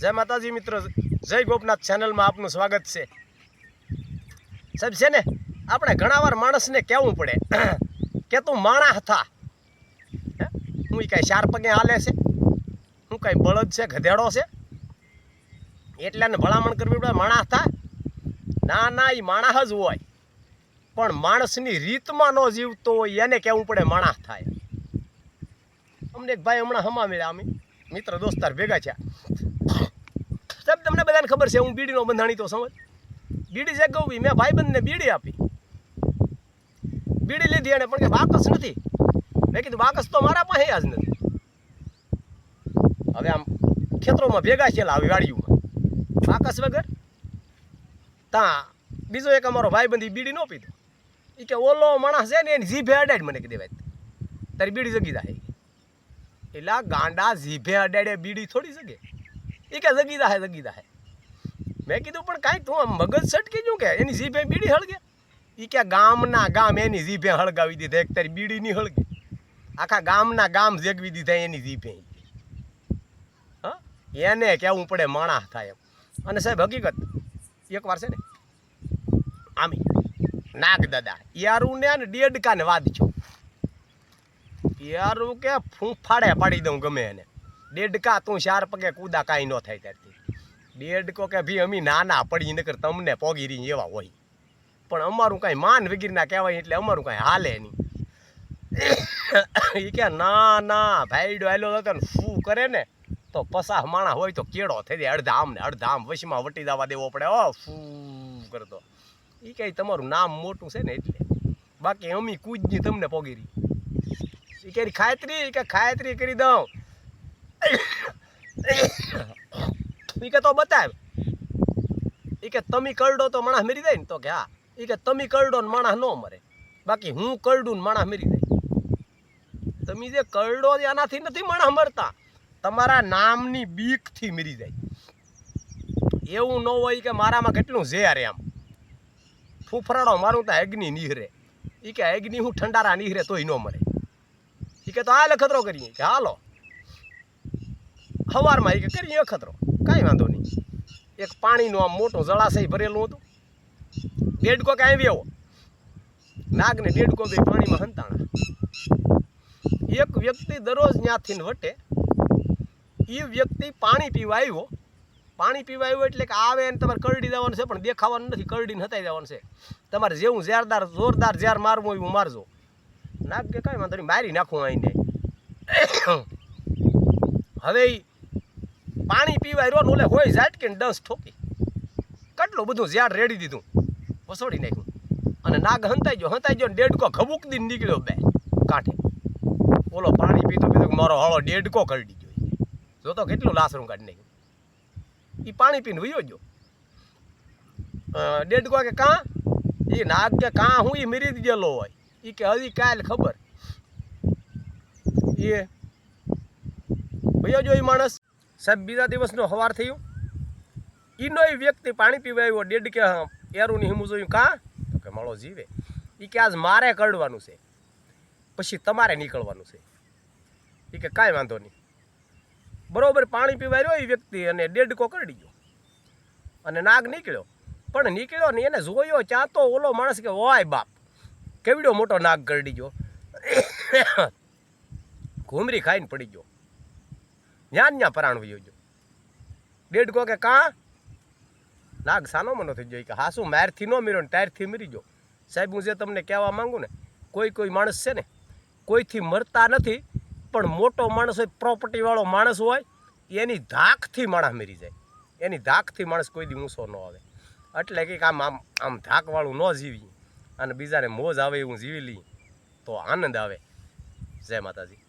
જય માતાજી મિત્રો, જય ગોપનાથ ચેનલમાં આપનું સ્વાગત છે. સાહેબ, છે ને, આપણે ઘણા વાર માણસને કહેવું પડે, કે તું માણા હતા. હે? કાંઈ ચાર પગે હાલે છે? હું કાંઈ બળદ છે, ગધેડો છે? એટલે એને ભલામણ કરવી પડે, માણા હતા? ના ના એ માણસ જ હોય. પણ માણસની રીતમાં ન જીવતો હોય, એને કહેવું પડે માણસ થાય. અમને એક ભાઈ હમણાં હમા મળ્યા અમે. મિત્ર, દોસ્તાર ભેગા છે સાહેબ, તમને બધાને ખબર છે, હું બીડીનો બંધાણી તો સમજ. બીડી જે કહું મેં ભાઈબંધને બીડી આપી. બીડી લીધી એને પણ કે વાકસ નથી. મેં કીધું, વાકસ તો મારા પાસે જ નથી. હવે આમ ખેતરોમાં ભેગા છે આવી વાડીઓમાં. વાકસ વગર? તા, બીજો એક અમારો ભાઈબંધી બીડી ન પીધો. એ કે, ઓલો માણસ છે ને, એની જીભે અડાડ મને કીધે ભાઈ તારી બીડી જગી જાય એટલે ગાંડા જીભે અડાડે બીડી થોડી જગે. એ કે જગી દાહે જગી દાહે મેં કીધું, પણ કાંઈ તું આમ મગજ સટકી ગયું કે? એની જીભે બીડી હળગે? એ કે, ગામના ગામ એની જીભે હળગાવી દીધા, એક તારી બીડી નહીં હળગી. આખા ગામના ગામ જેગવી દીધા એની જીભે હા? એને કહેવું પડે માણા થાય એમ. અને સાહેબ, હકીકત, એકવાર છે ને, આમી નાગ દાદા, યારું ને ને ડેડકાને વાદ છો યારું કે ફૂંફાડે પાડી દઉં ગમે એને. ડેડકા તું ચાર પગે કૂદા કાંઈ ન થાય ત્યારથી. ડેડકો કે ભી અમી નાના પડી નકર તમને પોગી રહી એવા હોય. પણ અમારું કાંઈ માન વગીરના કહેવાય એટલે અમારું કાંઈ હાલે નહીં. એ કે ના ના, ભાઈડો આયલો હતો ને ફૂ કરે ને? તો પસાહ માણા હોય તો કેળો થઈ જાય. અડધા ને અડધા આમ વશમાં વટી દાવા દેવો પડે. ઓ, ફૂ કરતો એ કંઈ તમારું નામ મોટું છે ને એટલે. બાકી અમી કૂદની તમને પોગી રહી. એ કે ખાયત્રી કે ખાયત્રી કરી દઉં. એ કે તો બતાવ એ કે તમે કરડો તો માણસ મરી જાય ને તો કે હા. એ કે તમે કરડો ને માણસ ન મરે. બાકી હું કરડું ને માણસ મરી જાય. તમે જે કરડો છો એનાથી નથી માણસ મરતા. તમારા નામની બીકથી મરી જાય. એવું ન હોય કે મારામાં કેટલું ઝેર એમ. ફૂફરાડો મારું તો અગ્નિ નીહરે. એ કે અગ્નિ હું ઠંડારા નીહરે તોય ન મરે. એ કે તો આ ખતરો કરીએ. કે હાલો. સવારમાં એ કે કરી ખતરો કાંઈ વાંધો નહીં. એક પાણીનું આમ મોટો જળાશય ભરેલું હતું. ડેડકો કે આવી આવો નાગને ડેડકો બે પાણીમાં હંતાણા. એક વ્યક્તિ દરરોજ ત્યાંથી વટે એ વ્યક્તિ પાણી પીવા આવ્યો. પાણી પીવા આવ્યો એટલે કે આવે ને તમારે કરડી દેવાનું છે, પણ દેખાવાનું નથી, કરડીને હતાઈ દેવાનું છે. તમારે જેવું ઝેરદાર, જોરદાર ઝેર મારવું એવું મારજો. નાગ કે કાંઈ વાંધો નહીં, મારી નાખું આઈને. હવે પાણી પીવા રહ્યો ને ઓલે હોય ઝાટકે ને ડસ ઠોકી. કેટલું બધું ઝાડ રેડી દીધું. વસોડી નાખ્યું. અને નાગ હંતાઈ ગયો હંતાઈ ગયો દેડકો ખબુક દીને નીકળ્યો બે કાંઠે. ઓલો પાણી પીતો પીતો મારો હળો ડેડકો કરડી ગયો જોતો કેટલું લાસરું કાઢી નાખ્યું. એ પાણી પીને વયો ગયો. દેડકો કે કાં? એ નાગ કે કાં હું એ મરી જ ગયેલો હોય? એ કે હજી કાલ ખબર. એ. ભયો જો એ માણસ. સાહેબ, બીજા દિવસનો હવાર થયું. ઈનો એ વ્યક્તિ પાણી પીવા આવ્યો, ડેડ કે હા એરું હિમું જોયું, કાં? તો કે, મળો જીવે. એ કે, આજ મારે કરડવાનું છે. પછી તમારે નીકળવાનું છે. એ કે, કાંઈ વાંધો નહીં. બરાબર પાણી પીવા રહ્યો એ વ્યક્તિ અને ડેડકો કરડી ગયો. અને નાગ નીકળ્યો. પણ નીકળ્યો ને એને જોયો ત્યાં તો ઓલો માણસ કે, ઓય બાપ, કેવડો મોટો નાગ કરડી ગયો. ઘૂમરી ખાઈને પડી ગયો. ન્યા ન્યા પરાણ વયો ગયો. ડેડકો કે કાં? નાગ સાનો મનો થઈ ગયો. કે હાસું મારથી ન મીરો ટાયરથી મરી ગયો. સાહેબ, હું જે તમને કહેવા માંગુ ને, કોઈ કોઈ માણસ છે ને, કોઈથી મરતા નથી, પણ મોટો માણસ હોય પ્રોપર્ટીવાળો માણસ હોય, એની ધાકથી માણસ મરી જાય. એની ધાકથી માણસ કોઈ દી ઊંસો ન આવે. એટલે કંઈક આમ આમ આમ ધાકવાળું ન જીવી. અને બીજાને મોજ આવે એવું જીવી લઈએ તો આનંદ આવે. જય માતાજી.